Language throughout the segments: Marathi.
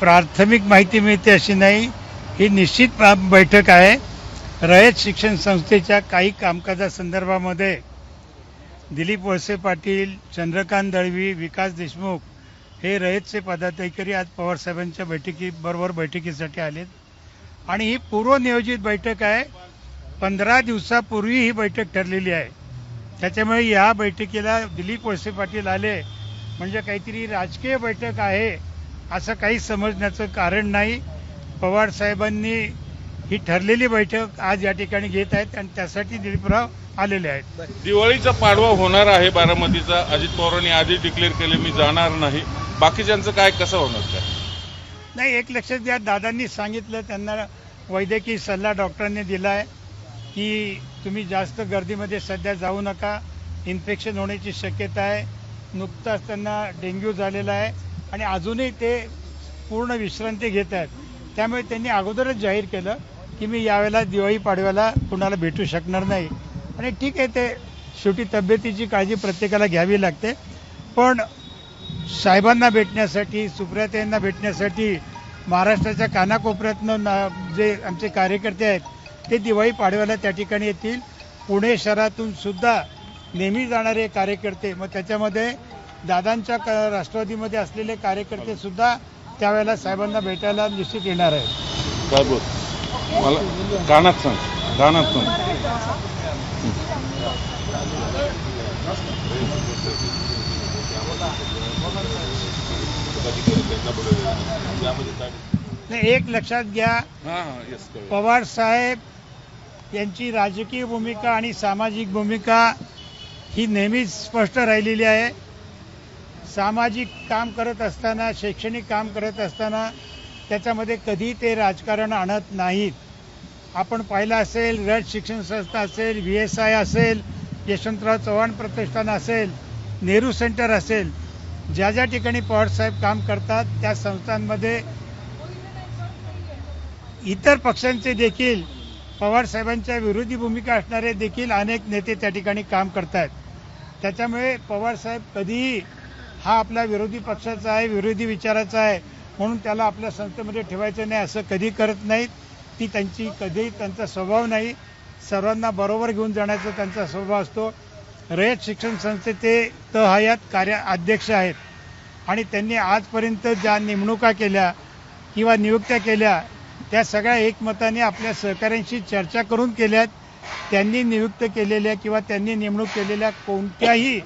प्राथमिक माहिती मिळते अशी नाही. ही निश्चित बैठक आहे. रयत शिक्षण संस्थेच्या काही कामकाजासंदर्भामध्ये दिलीप वळसे पाटील चंद्रकांत दळवी विकास देशमुख हे रयतचे पदाधिकारी आज पवारसाहेबांच्या बैठकीबरोबर बैठकीसाठी आलेत. आणि ही पूर्वनियोजित बैठक आहे. पंधरा दिवसापूर्वी ही बैठक ठरलेली आहे. त्याच्यामुळे या बैठकीला दिलीप वळसे पाटील आले. म्हणजे काहीतरी राजकीय बैठक आहे. असं काही समजण्याचं कारण नाही. पवार साहेबांनी ही ठरलेली बैठक आज या ठिकाणी घेत आहेत आणि त्यासाठी दिलीपराव आलेले आहेत. दिवाळीचा पाडवा होणार आहे बारामतीचा. अजित पवारांनी आधी डिक्लेअर केले मी जाणार नाही. बाकीच्यांचं काय कसं होणार काय? नाही एक लक्षात घ्या दादांनी सांगितलं त्यांना वैद्यकीय सल्ला डॉक्टरांनी दिला आहे की तुम्ही जास्त गर्दीमध्ये सध्या जाऊ नका. इन्फेक्शन होण्याची शक्यता आहे. नुकताच त्यांना डेंग्यू झालेला आहे. आणि अजूनही ते पूर्ण विश्रांती घेत आहेत. त्यामुळे त्यांनी अगोदरच जाहीर केलं की मी यावेळेला दिवाळी पाडव्याला कुणाला भेटू शकणार नाही. आणि ठीक आहे ते शेवटी तब्येतीची काळजी प्रत्येकाला घ्यावी लागते. पण साहेबांना भेटण्यासाठी सुप्रियाताईंना भेटण्यासाठी महाराष्ट्राच्या कानाकोपऱ्यातनं ना- जे आमचे कार्यकर्ते आहेत ते दिवाळी पाडव्याला त्या ठिकाणी येतील. पुणे शहरातून सुद्धा नेहमी जाणारे कार्यकर्ते मग त्याच्यामध्ये दादांच्या क- राष्ट्रवादीमध्ये असलेले कार्यकर्ते सुद्धा त्यावेळेला साहेबांना भेटायला निश्चित येणार आहेत. काय बोल? मला गाण्यात सांग. गाण्यात सांग. नाही एक लक्षात घ्या. हा हा येस पवार साहेब यांची राजकीय भूमिका आणि सामाजिक भूमिका ही नेहमीच स्पष्ट राहिलेली आहे. सामाजिक काम करत असताना शैक्षणिक काम करत असताना त्याच्यामध्ये कधी ते राजकारण आणत नाहीत. आपण पाहिलं असेल रड शिक्षण संस्था असेल व्ही एस आय असेल यशवंतराव चव्हाण प्रतिष्ठान असेल नेहरू सेंटर असेल ज्या ज्या ठिकाणी पवारसाहेब काम करतात त्या संस्थांमध्ये इतर पक्षांचे देखील पवार साहेबांच्या विरोधी भूमिका असणारे देखील अनेक नेते त्या ठिकाणी काम करतायत. त्याच्यामुळे पवार साहेब कधीही हा आपला विरोधी पक्षाचा आहे विरोधी विचाराचा आहे. म्हणून त्याला आपल्या संस्थेमध्ये ठेवायचं नाही असं कधी करत नाहीत. ती त्यांची कधी त्यांचा स्वभाव नाही. सर्वांना बरोबर घेऊन जाण्याचा त्यांचा स्वभाव असतो. रयत शिक्षण संस्थेचे तहयात कार्य अध्यक्ष आहेत. आणि त्यांनी आजपर्यंत ज्या नेमणुका केल्या किंवा नियुक्त्या केल्या त्या सगळ्या एकमताने आपल्या सहकाऱ्यांशी चर्चा करून केल्यात. त्यांनी नियुक्त केलेल्या किंवा त्यांनी नेमणूक केलेल्या कोणत्याही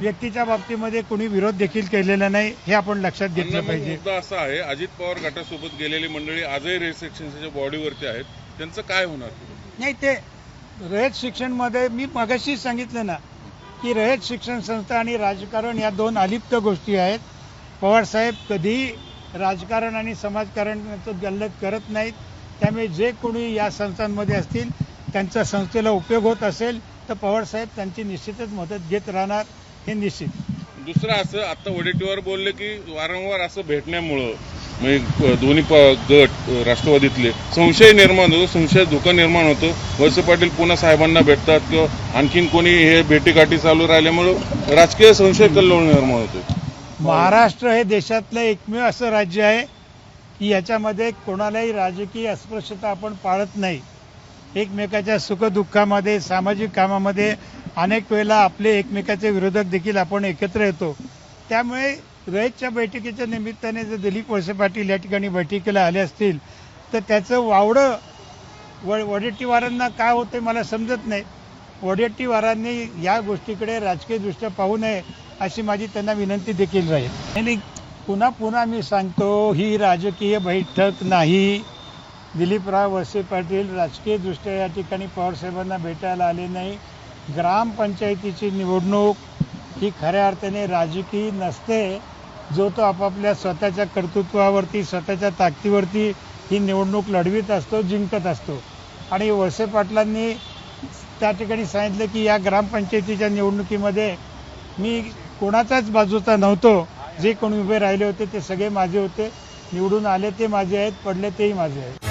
व्यक्तीच्या बाबतीमध्ये कोणी विरोध देखील केलेला नाही हे आपण लक्षात घेतलं पाहिजे. मुद्दा असा आहे अजित पवार गटासोबत गेलेली मंडळी आजही रेस्ट्रिक्शनच्या बॉडीवरती आहेत त्यांचं काय होणार? नाही ते रयत शिक्षणमध्ये मी मगाशी सांगितलं ना की रयत शिक्षण संस्था आणि राजकारण या दोन अलिप्त गोष्टी आहेत. पवारसाहेब कधीही राजकारण आणि समाजकारणाचं गल्लत करत नाहीत. त्यामुळे जे कोणी या संस्थांमध्ये असतील त्यांचा संस्थेला उपयोग होत असेल तर पवारसाहेब त्यांची निश्चितच मदत घेत राहणार. हे निश्चित दुसरं असं आता वडेट्टीवार बोलले की वारंवार असं भेटण्यामुळं म्हणजे दोन्ही प- गट राष्ट्रवादीतले संशय निर्माण होतो संशय धोका निर्माण होतो. वळसे पाटील पुन्हा साहेबांना भेटतात किंवा आणखीन कोणी हे भेटीगाठी चालू राहिल्यामुळं राजकीय संशय कल्लोळ निर्माण होतो महाराष्ट्र हे देशातलं एकमेव असं राज्य आहे की याच्यामध्ये कोणालाही राजकीय अस्पृश्यता आपण पाळत नाही. एकमेकाच्या सुखदुःखामध्ये सामाजिक कामामध्ये अनेक वेळेला आपले एकमेकाचे विरोधक देखील आपण एकत्र येतो. त्यामुळे रयतच्या बैठकीच्या निमित्ताने जर दिलीप वळसे पाटील या ठिकाणी बैठकीला आले असतील तर त्याचं वावडं व वडेट्टीवारांना काय होते मला समजत नाही. वडेट्टीवारांनी या गोष्टीकडे राजकीयदृष्ट्या पाहू नये अशी माझी त्यांना विनंती देखील राहील. आणि पुन्हा पुन्हा मी सांगतो ही राजकीय बैठक नाही. दिलीपराव वळसे पाटील राजकीयदृष्ट्या या ठिकाणी पवारसाहेबांना भेटायला आले नाही. ग्रामपंचायतीची निवडणूक ही खऱ्या अर्थाने राजकीय नसते. जो तो आपापल्या स्वतःच्या कर्तृत्वावरती स्वतःच्या ताकदीवरती ही निवडणूक लढवीत असतो जिंकत असतो. आणि वळसे पाटलांनी त्या ठिकाणी सांगितलं की या ग्रामपंचायतीच्या निवडणुकीमध्ये मी कोणाचाच बाजूचा नव्हतो. जे कोणी उभे राहिले होते ते सगळे माझे होते. निवडून आले ते माझे आहेत पडले तेही माझे आहेत.